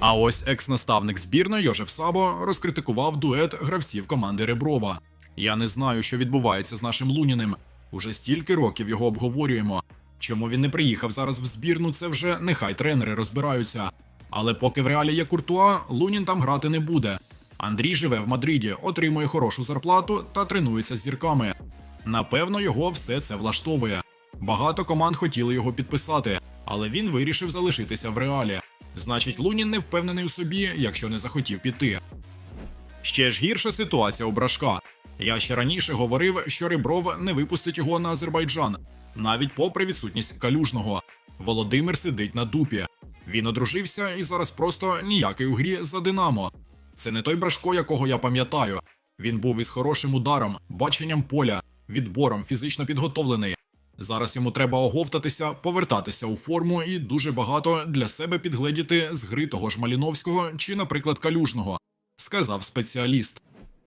А ось екс-наставник збірної Йожеф Сабо розкритикував дует гравців команди Реброва. Я не знаю, що відбувається з нашим Луніним. Уже стільки років його обговорюємо. Чому він не приїхав зараз в збірну, це вже нехай тренери розбираються. Але поки в реалі є Куртуа, Лунін там грати не буде. Андрій живе в Мадриді, отримує хорошу зарплату та тренується з зірками. Напевно, його все це влаштовує. Багато команд хотіли його підписати, але він вирішив залишитися в реалі. Значить, Лунін не впевнений у собі, якщо не захотів піти. Ще ж гірша ситуація у Брашка. Я ще раніше говорив, що Ребров не випустить його на Азербайджан, навіть попри відсутність калюжного. Володимир сидить на дупі. Він одружився і зараз просто ніякий у грі за Динамо. Це не той Брашко, якого я пам'ятаю. Він був із хорошим ударом, баченням поля, відбором, фізично підготовлений. Зараз йому треба оговтатися, повертатися у форму і дуже багато для себе підгледіти з гри того ж Маліновського чи, наприклад, Калюжного, сказав спеціаліст.